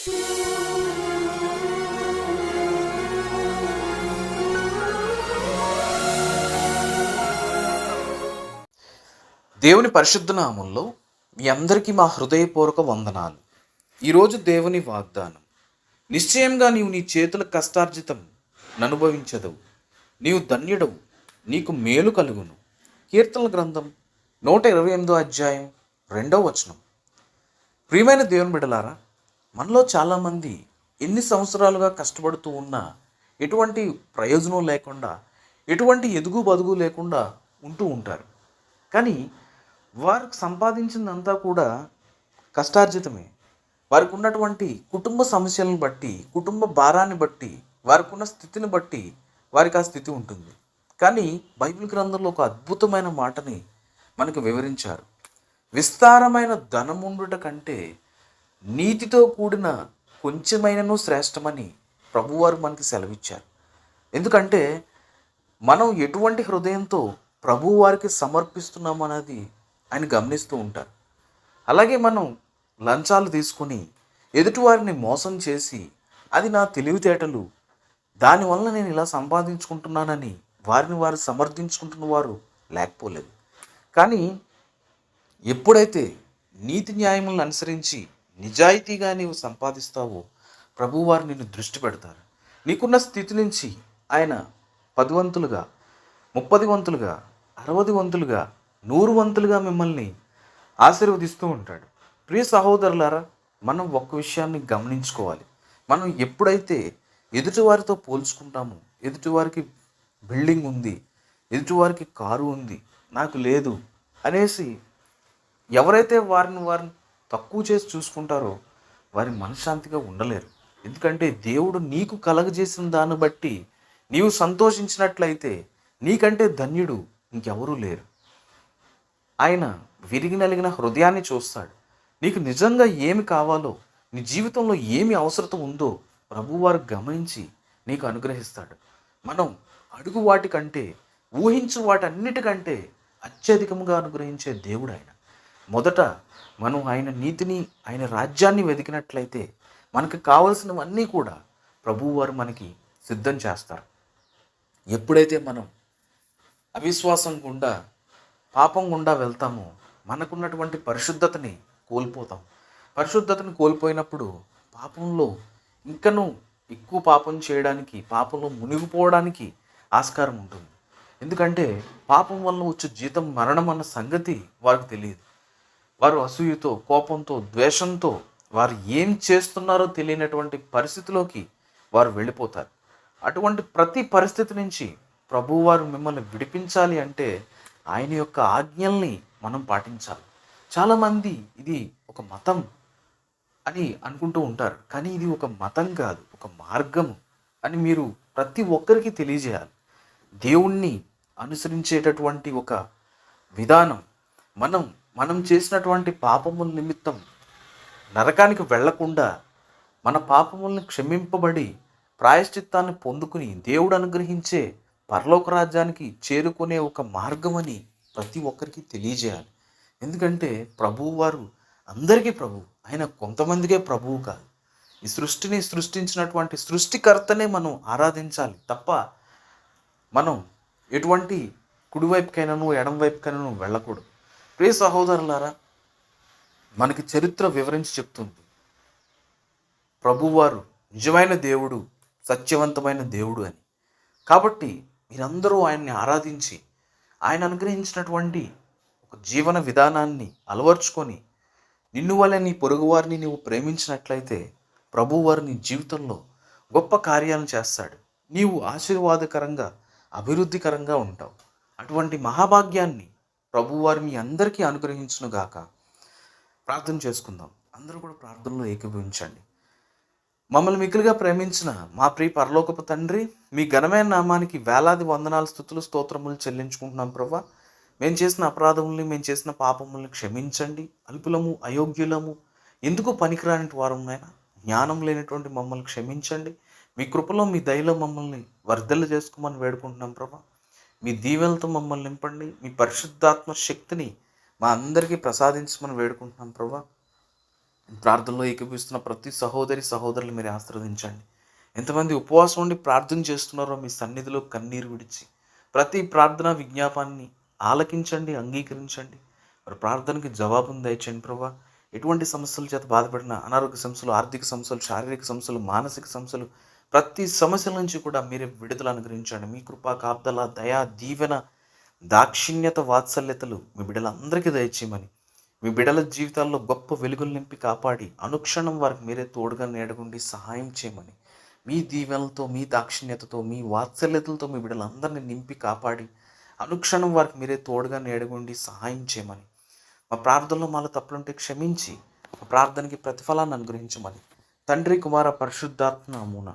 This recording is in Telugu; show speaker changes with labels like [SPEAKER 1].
[SPEAKER 1] దేవుని పరిశుద్ధ నామంలో మీ అందరికీ మా హృదయపూర్వక వందనాలు. ఈరోజు దేవుని వాగ్దానం నిశ్చయంగా నీవు నీ చేతుల కష్టార్జితం అనుభవించదవు నీవు ధన్యుడవు. నీకు మేలు కలుగును. కీర్తనల గ్రంథం నూట ఇరవై ఎనిమిదో అధ్యాయం రెండవ వచనం. ప్రియమైన దేవుని బిడలారా మనలో చాలామంది ఎన్ని సంవత్సరాలుగా కష్టపడుతూ ఉన్నా ఎటువంటి ప్రయోజనం లేకుండా ఎటువంటి ఎదుగు బదుగు లేకుండా ఉంటూ ఉంటారు. కానీ వారికి సంపాదించిందంతా కూడా కష్టార్జితమే. వారికి ఉన్నటువంటి కుటుంబ సమస్యలను బట్టి కుటుంబ భారాన్ని బట్టి వారికి ఉన్న స్థితిని బట్టి వారికి ఆ స్థితి ఉంటుంది. కానీ బైబిల్ గ్రంథంలో ఒక అద్భుతమైన మాటని మనకు వివరించారు. విస్తారమైన ధనముండుట కంటే నీతితో కూడిన కొంచెమైనను శ్రేష్టమని ప్రభువారు మనకి సెలవిచ్చారు. ఎందుకంటే మనం ఎటువంటి హృదయంతో ప్రభువారికి సమర్పిస్తున్నామన్నది ఆయన గమనిస్తూ ఉంటారు. అలాగే మనం లంచాలు తీసుకుని ఎదుటివారిని మోసం చేసి అది నా తెలివితేటలు దానివల్ల నేను ఇలా సంపాదించుకుంటున్నానని వారిని వారు సమర్థించుకుంటున్న వారు లేకపోలేదు. కానీ ఎప్పుడైతే నీతి న్యాయములను అనుసరించి నిజాయితీగా నీవు సంపాదిస్తావో ప్రభువారు నిన్ను దృష్టి పెడతారు. నీకున్న స్థితి నుంచి ఆయన పది వంతులుగా ముప్పది వంతులుగా అరవది వంతులుగా నూరు వంతులుగా మిమ్మల్ని ఆశీర్వదిస్తూ ఉంటాడు. ప్రియ సహోదరులారా మనం ఒక్క విషయాన్ని గమనించుకోవాలి. మనం ఎప్పుడైతే ఎదుటివారితో పోల్చుకుంటామో ఎదుటివారికి బిల్డింగ్ ఉంది ఎదుటివారికి కారు ఉంది నాకు లేదు అనేసి ఎవరైతే వారిని వారిని తక్కువ చేసి చూసుకుంటారో వారి మనశ్శాంతిగా ఉండలేరు. ఎందుకంటే దేవుడు నీకు కలగజేసిన దాన్ని బట్టి నీవు సంతోషించినట్లయితే నీకంటే ధన్యుడు ఇంకెవరూ లేరు. ఆయన విరిగి నలిగిన హృదయాన్ని చూస్తాడు. నీకు నిజంగా ఏమి కావాలో నీ జీవితంలో ఏమి అవసరత ఉందో ప్రభువారు గమనించి నీకు అనుగ్రహిస్తాడు. మనం అడుగు వాటికంటే ఊహించు వాటన్నిటికంటే అత్యధికంగా అనుగ్రహించే దేవుడు ఆయన. మొదట మనం ఆయన నీతిని ఆయన రాజ్యాన్ని వెతికినట్లయితే మనకు కావలసినవన్నీ కూడా ప్రభువారు మనకి సిద్ధం చేస్తారు. ఎప్పుడైతే మనం అవిశ్వాసం గుండా పాపం గుండా వెళ్తామో మనకున్నటువంటి పరిశుద్ధతని కోల్పోతాం. పరిశుద్ధతను కోల్పోయినప్పుడు పాపంలో ఇంకనూ ఎక్కువ పాపం చేయడానికి పాపంలో మునిగిపోవడానికి ఆస్కారం ఉంటుంది. ఎందుకంటే పాపం వల్ల వచ్చే జీతం మరణం అన్న సంగతి వారికి తెలియదు. వారు అసూయతో కోపంతో ద్వేషంతో వారు ఏం చేస్తున్నారో తెలియనటువంటి పరిస్థితిలోకి వారు వెళ్ళిపోతారు. అటువంటి ప్రతి పరిస్థితి నుంచి ప్రభువారు మిమ్మల్ని విడిపించాలి అంటే ఆయన యొక్క ఆజ్ఞల్ని మనం పాటించాలి. చాలామంది ఇది ఒక మతం అని అనుకుంటూ ఉంటారు. కానీ ఇది ఒక మతం కాదు ఒక మార్గము అని మీరు ప్రతి ఒక్కరికి తెలియజేయాలి. దేవుణ్ణి అనుసరించేటటువంటి ఒక విధానం మనం మనం చేసినటువంటి పాపముల నిమిత్తం నరకానికి వెళ్ళకుండా మన పాపములను క్షమింపబడి ప్రాయశ్చిత్తాన్ని పొందుకుని దేవుడు అనుగ్రహించే పరలోక రాజ్యానికి చేరుకునే ఒక మార్గమని ప్రతి ఒక్కరికి తెలియజేయాలి. ఎందుకంటే ప్రభువు వారు అందరికీ ప్రభువు. ఆయన కొంతమందికే ప్రభువు కాదు. ఈ సృష్టిని సృష్టించినటువంటి సృష్టికర్తనే మనం ఆరాధించాలి తప్ప మనం ఎటువంటి కుడివైపుకైనాను ఎడం వైపుకైనాను వెళ్ళకూడదు. ప్రియ సహోదరులారా మనకి చరిత్ర వివరించి చెప్తుంది. ప్రభువారు నిజమైన దేవుడు సత్యవంతమైన దేవుడు అని. కాబట్టి మీరందరూ ఆయన్ని ఆరాధించి ఆయన అనుగ్రహించినటువంటి ఒక జీవన విధానాన్ని అలవర్చుకొని నిన్ను వల్ల నీ పొరుగువారిని నీవు ప్రేమించినట్లయితే ప్రభువారు నీ జీవితంలో గొప్ప కార్యాలను చేస్తాడు. నీవు ఆశీర్వాదకరంగా అభివృద్ధికరంగా ఉంటావు. అటువంటి మహాభాగ్యాన్ని ప్రభువారు మీ అందరికీ అనుగ్రహించునుగాక ప్రార్థన చేసుకుందాం. అందరూ కూడా ప్రార్థనలో ఏకీభవించండి. మమ్మల్ని మిక్కులుగా ప్రేమించిన మా ప్రియ పరలోకపు తండ్రి మీ ఘనమైన నామానికి వేలాది వందనాలు స్థుతులు స్తోత్రములు చెల్లించుకుంటున్నాం ప్రభా మేము చేసిన అపరాధముల్ని మేము చేసిన పాపముల్ని క్షమించండి. అల్పులము అయోగ్యులము ఎందుకు పనికిరాని వారమునైనా జ్ఞానం లేనటువంటి మమ్మల్ని క్షమించండి. మీ కృపలో మీ దయలో మమ్మల్ని వర్ధలు చేసుకోమని వేడుకుంటున్నాం ప్రభా మీ దీవెలతో మమ్మల్ని నింపండి. మీ పరిశుద్ధాత్మ శక్తిని మా అందరికీ ప్రసాదించమని వేడుకుంటున్నాం ప్రభా. ప్రార్థనలో ఏకీపిస్తున్న ప్రతి సహోదరి సహోదరులు మీరు ఆశ్రవదించండి. ఎంతమంది ఉపవాసం ఉండి ప్రార్థన చేస్తున్నారో మీ సన్నిధిలో కన్నీరు విడిచి ప్రతి ప్రార్థన విజ్ఞాపాన్ని ఆలకించండి అంగీకరించండి. మరి ప్రార్థనకి జవాబును దయచండి ప్రభా. ఎటువంటి సమస్యల చేత బాధపడిన అనారోగ్య సమస్యలు ఆర్థిక సమస్యలు శారీరక సమస్యలు మానసిక సమస్యలు ప్రతి సమస్యల నుంచి కూడా మీరే విడుదల అనుగ్రహించండి. మీ కృపా కాపుదల దయా దీవెన దాక్షిణ్యత వాత్సల్యతలు మీ బిడ్డలందరికీ దయచేయమని మీ బిడ్డల జీవితాల్లో గొప్ప వెలుగులు నింపి కాపాడి అనుక్షణం వారికి మీరే తోడుగా నేడగుండి సహాయం చేయమని మీ దీవెనలతో మీ దాక్షిణ్యతతో మీ వాత్సల్యతలతో మీ బిడ్డలందరినీ నింపి కాపాడి అనుక్షణం వారికి మీరే తోడుగా నేడగుండి సహాయం చేయమని మా ప్రార్థనలో మాలో తప్పులుంటే క్షమించి మా ప్రార్థనకి ప్రతిఫలాన్ని అనుగ్రహించమని తండ్రి కుమార పరిశుద్ధాత్మ నమూనా